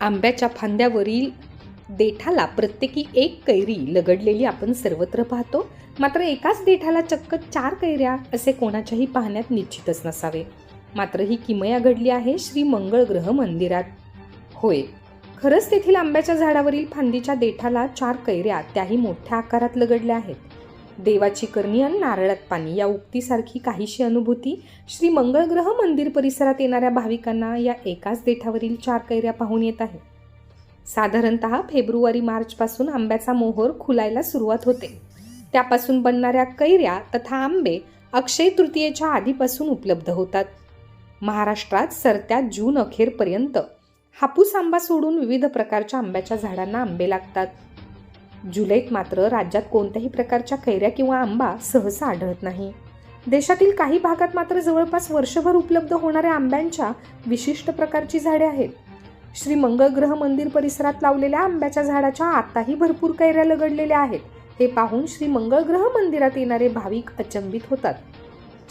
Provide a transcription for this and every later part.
आंब्याच्या फांद्यावरील देठाला प्रत्येकी एक कैरी लगडलेली आपण सर्वत्र पाहतो. मात्र एकाच देठाला चक्क चार कैऱ्या असे कोणाच्याही पाहण्यात निश्चितच नसावे. मात्र ही किमया घडली आहे श्री मंगळ ग्रह मंदिरात. होय. खरंच तेथील आंब्याच्या झाडावरील फांदीच्या देठाला चार कैऱ्या त्याही मोठ्या आकारात लगडल्या आहेत. देवाची करणी आणि नारळात पाणी. या उक्तीसारखी काहीशी अनुभूती श्री मंगळग्रह मंदिर परिसरात येणाऱ्या भाविकांना या एकाच देठावरील चार कैऱ्या पाहून येत आहे. साधारणत फेब्रुवारी मार्चपासून आंब्याचा मोहोर खुलायला सुरुवात होते. त्यापासून बनणाऱ्या कैऱ्या तथा आंबे अक्षय तृतीयेच्या आधीपासून उपलब्ध होतात. महाराष्ट्रात सरत्या जून अखेरपर्यंत हापूस आंबा सोडून विविध प्रकारच्या आंब्याच्या झाडांना आंबे लागतात. जुलैत मात्र राज्यात कोणत्याही प्रकारच्या कैऱ्या किंवा आंबा सहसा आढळत नाही. देशातील काही भागात मात्र जवळपास वर्षभर उपलब्ध होणाऱ्या आंब्यांच्या विशिष्ट प्रकारची झाडे आहेत. श्री मंगळग्रह मंदिर परिसरात लावलेल्या आंब्याच्या झाडाच्या आताही भरपूर कैऱ्या लगडलेल्या आहेत. हे पाहून श्री मंगळग्रह मंदिरात येणारे भाविक अचंबित होतात.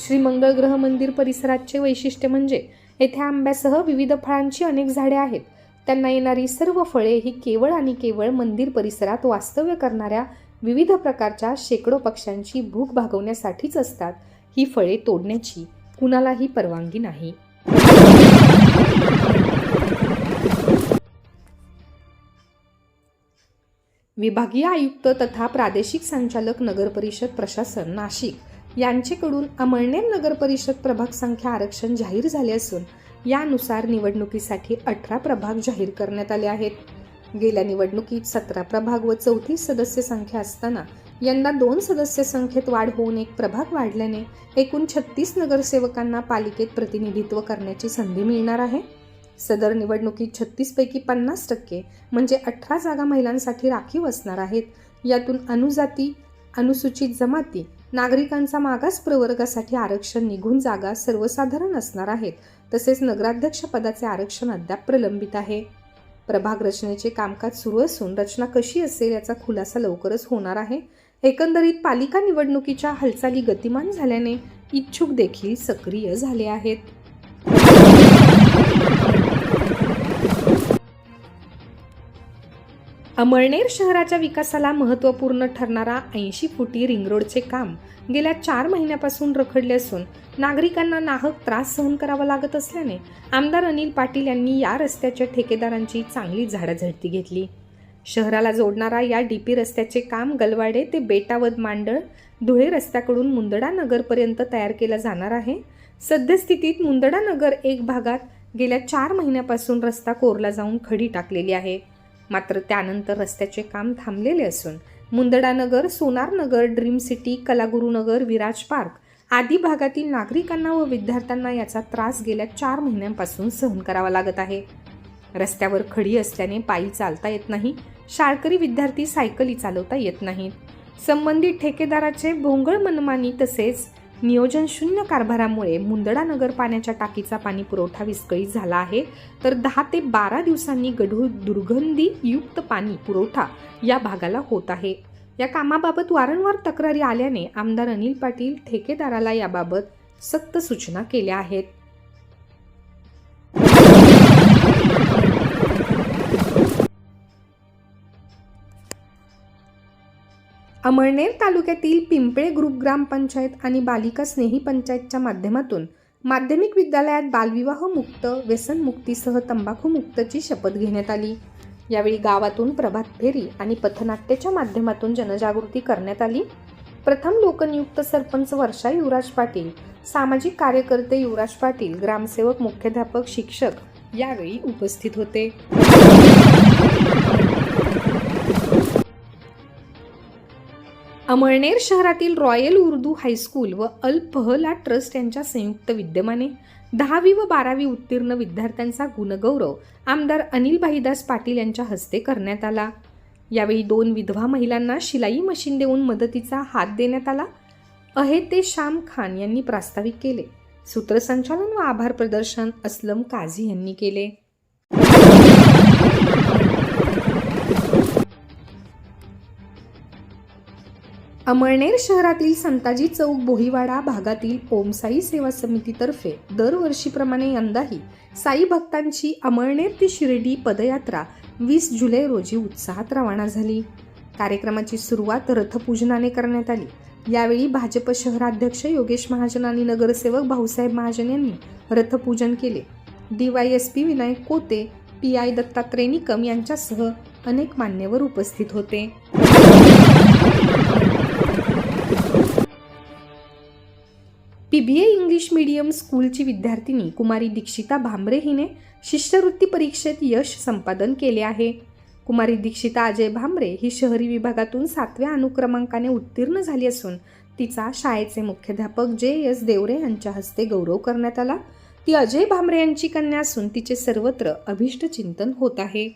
श्री मंगळग्रह मंदिर परिसराचे वैशिष्ट्य म्हणजे येथे आंब्यासह विविध फळांची अनेक झाडे आहेत. त्यांना येणारी सर्व फळे ही केवळ आणि केवळ मंदिर परिसरात वास्तव्य करणाऱ्या विविध प्रकारच्या शेकडो पक्ष्यांची भूक भागवण्यासाठीच असतात. ही फळे तोडण्याची कुणालाही परवानगी नाही. विभागीय आयुक्त तथा प्रादेशिक संचालक नगर परिषद प्रशासन नाशिक यांचेकडून अमळनेर नगर परिषद प्रभाग संख्या आरक्षण जाहीर झाले असून यानुसार निवडणुकीसाठी अठरा प्रभाग जाहीर करण्यात आले आहेत. गेल्या निवडणुकीत सतरा प्रभाग व चौतीस सदस्य संख्या असताना यंदा दोन सदस्य संख्येत वाढ होऊन एक प्रभाग वाढल्याने एकूण छत्तीस नगरसेवकांना पालिकेत प्रतिनिधित्व करण्याची संधी मिळणार आहे. सदर निवडणुकीत छत्तीसपैकी पन्नास टक्के म्हणजे अठरा जागा महिलांसाठी राखीव असणार आहेत. यातून अनुजाती अनुसूचित जमाती नागरिकांचा मागास प्रवर्गासाठी आरक्षण निघून जागा सर्वसाधारण असणार आहेत. तसेच नगराध्यक्ष पदाचे आरक्षण अद्याप प्रलंबित आहे. प्रभाग रचनेचे कामकाज सुरू असून रचना कशी असेल याचा खुलासा लवकरच होणार आहे. एकंदरीत पालिका निवडणुकीच्या हालचाली गतिमान झाल्याने इच्छुक देखील सक्रिय झाले आहेत. अमळनेर शहराच्या विकासाला महत्त्वपूर्ण ठरणारा ऐंशी फुटी रिंग रोडचे काम गेल्या चार महिन्यापासून रखडले असून नागरिकांना नाहक त्रास सहन करावा लागत असल्याने आमदार अनिल पाटील यांनी या रस्त्याच्या ठेकेदारांची चांगली झाडाझडती घेतली. शहराला जोडणारा या डीपी रस्त्याचे काम गलवाडे ते बेटावद मांडळ धुळे रस्त्याकडून मुंदडा नगरपर्यंत तयार केला जाणार आहे. सद्यस्थितीत मुंदडा नगर एक भागात गेल्या चार महिन्यापासून रस्ता कोरला जाऊन खडी टाकलेली आहे. मात्र त्यानंतर रस्त्याचे काम थांबलेले असून Mundadanagar Sonarnagar dream city Kalagurunagar Viraj park आदी भागातील नागरिकांना व विद्यार्थ्यांना याचा त्रास गेल्या चार महिन्यांपासून सहन करावा लागत आहे. रस्त्यावर खडी असल्याने पायी चालता येत नाही शाळकरी विद्यार्थी सायकली चालवता येत नाहीत. संबंधित ठेकेदाराचे भोंगळ मनमानी तसेच नियोजन शून्य कारभारामुळे मुंदडा नगर पाण्याच्या टाकीचा पाणी पुरवठा विस्कळीत झाला आहे. तर दहा ते बारा दिवसांनी गढूळ दुर्गंधी युक्त पाणी पुरवठा या भागाला होत आहे. या कामाबाबत वारंवार तक्रारी आल्याने आमदार अनिल पाटील ठेकेदाराला याबाबत सक्त सूचना केल्या आहेत. अमळनेर तालुक्यातील पिंपळे ग्रुप ग्रामपंचायत आणि बालिका स्नेही पंचायतच्या माध्यमातून माध्यमिक विद्यालयात बालविवाह मुक्त व्यसनमुक्तीसह तंबाखू मुक्तची शपथ घेण्यात आली. यावेळी गावातून प्रभात फेरी आणि पथनाट्याच्या माध्यमातून जनजागृती करण्यात आली. प्रथम लोकनियुक्त सरपंच वर्षा युवराज पाटील सामाजिक कार्यकर्ते युवराज पाटील ग्रामसेवक मुख्याध्यापक शिक्षक यावेळी उपस्थित होते. अमळनेर शहरातील रॉयल उर्दू हायस्कूल व अल फहला ट्रस्ट यांच्या संयुक्त विद्यमाने दहावी व बारावी उत्तीर्ण विद्यार्थ्यांचा गुणगौरव आमदार अनिल भाईदास पाटील यांच्या हस्ते करण्यात आला. यावेळी दोन विधवा महिलांना शिलाई मशीन देऊन मदतीचा हात देण्यात आला. अहे ते श्याम खान यांनी प्रास्ताविक केले. सूत्रसंचालन व आभार प्रदर्शन असलम काझी यांनी केले. अमळनेर शहरातील संताजी चौक बोहिवाडा भागातील ओमसाई सेवा समितीतर्फे दरवर्षीप्रमाणे यंदाही साई भक्तांची अमळनेर ते शिर्डी पदयात्रा वीस जुलै रोजी उत्साहात रवाना झाली. कार्यक्रमाची सुरुवात रथपूजनाने करण्यात आली. यावेळी भाजप शहराध्यक्ष योगेश महाजन आणि नगरसेवक भाऊसाहेब महाजन यांनी रथपूजन केले. DySP Vinayak Kote P I Dattatray Nikam यांच्यासह अनेक मान्यवर उपस्थित होते. P B A English medium स्कूलची विद्यार्थिनी कुमारी दीक्षिता भांबरे हिने शिष्यवृत्ती परीक्षेत यश संपादन केले आहे. कुमारी दीक्षिता अजय भांबरे ही शहरी विभागातून सातव्या अनुक्रमांकाने उत्तीर्ण झाली असून तिचा शाळेचे मुख्याध्यापक जे एस देवरे यांच्या हस्ते गौरव करण्यात आला. ती अजय भांबरे यांची कन्या असून तिचे सर्वत्र अभिष्ट चिंतन होत आहे.